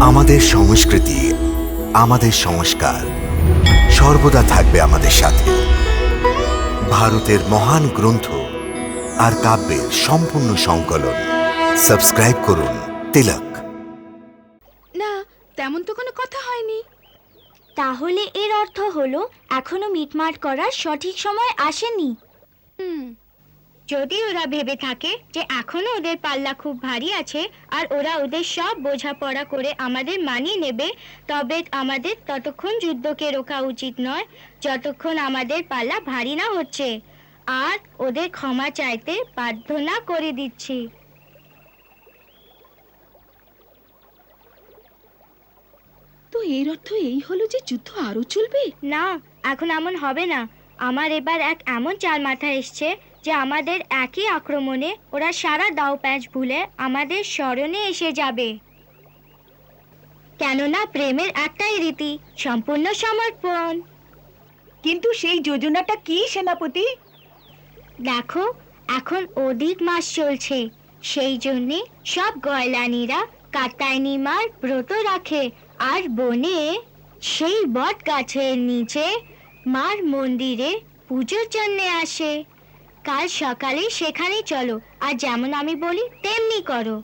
আমাদের সংস্কৃতি, আমাদের সংস্কার সর্বদা থাকবে আমাদের সাথে। ভারতের মহান গ্রন্থ আর কাব্যের সম্পূর্ণ সংকলন। সাবস্ক্রাইব করুন তিলক। না, তেমন তো কোনো কথা হয়নি। তাহলে এর অর্থ হলো, এখনও মিটমাট করার সঠিক সময় আসেনি। হুম। যদি ওরা ভেবে থাকে যে এখনও ওদের পাল্লা খুব ভারী আছে আর ওরা ওদের সব বোঝাপড়া করে আমাদের মানিয়ে নেবে তবে আমাদের ততক্ষণ যুদ্ধকে রোকা উচিত নয় যতক্ষণ আমাদের পাল্লা ভারী না হচ্ছে। আর ওদের ক্ষমা চাইতে বাধ্য না করে দিচ্ছি। তো এর অর্থ এই হলো যে যুদ্ধ আরও চলবে? না এখন এমন হবে না। আমার এবার এক এমন চাল মাথায় এসছে যে আমাদের একই আক্রমণে ওরা সারা দাও প্যাচ ভুলে আমাদের স্মরণে এসে যাবে। কেননা প্রেমের একটাই রীতি সম্পূর্ণ সমর্পণ। কিন্তু সেই যোজনাটা কি সেনাপতি? দেখো এখন অধিক মাস চলছে। সেই জন্যে সব গয়লানিরা কাতায়নি মার ব্রত রাখে আর বনে সেই বট গাছের নিচে মার মন্দিরে পুজোর জন্যে আসে। কাল সকালে সেখানে চলো। আর যেমন আমি বলি তেমনি করো।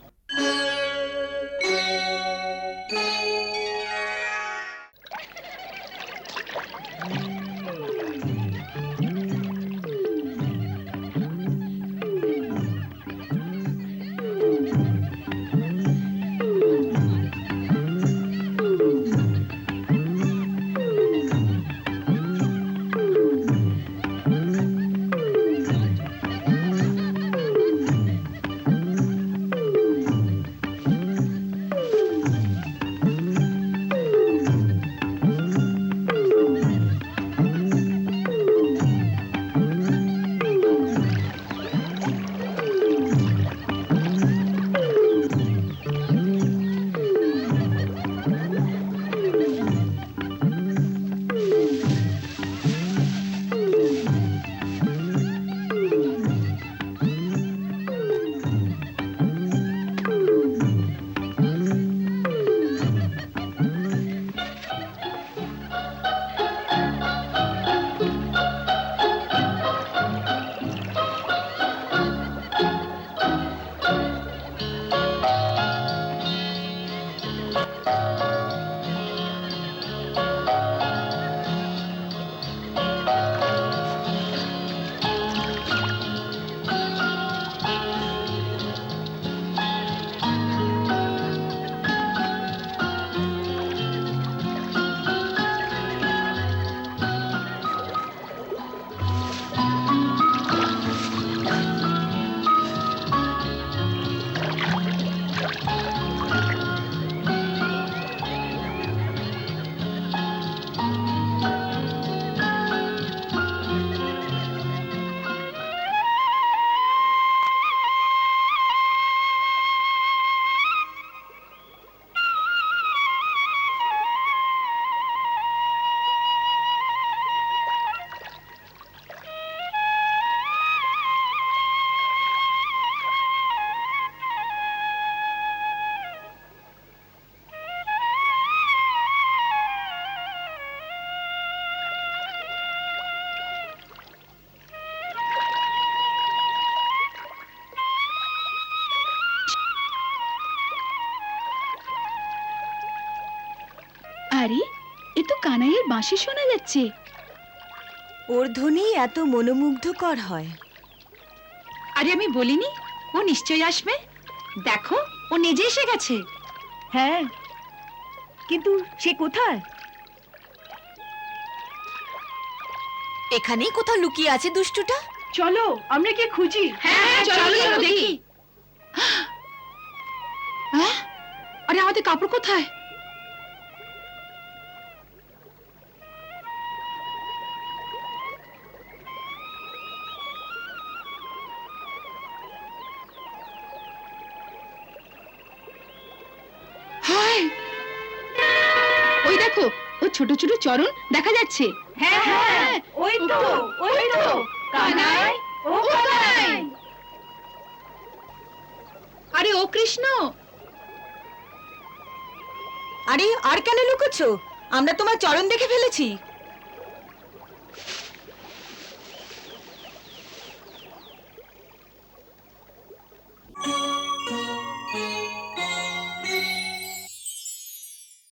আরে এ তো কানাইয়ের বাঁশি শোনা যাচ্ছে। ওর ধ্বনি এত মনোমুগ্ধকর হয়। আরে আমি বলিনি ও নিশ্চয়ই আসবে। দেখো ও নিজে এসে গেছে। হ্যাঁ কিন্তু সে কোথায়? এখানেই কোথাও লুকিয়ে আছে দুষ্টুটা? চলো আমরা কি খুঁজি। হ্যাঁ চলো চলো দেখি। আরে আমাদের কাপড় কোথায়? ওই দেখো ও ছোট ছোট চরণ দেখা যাচ্ছে। হ্যাঁ হ্যাঁ ওই তো ওই তো কানাই ও কানাই। আরে ও কৃষ্ণ। আরে আর কেন লুকোচ্ছ? আমরা তোমার চরণ দেখে ফেলেছি।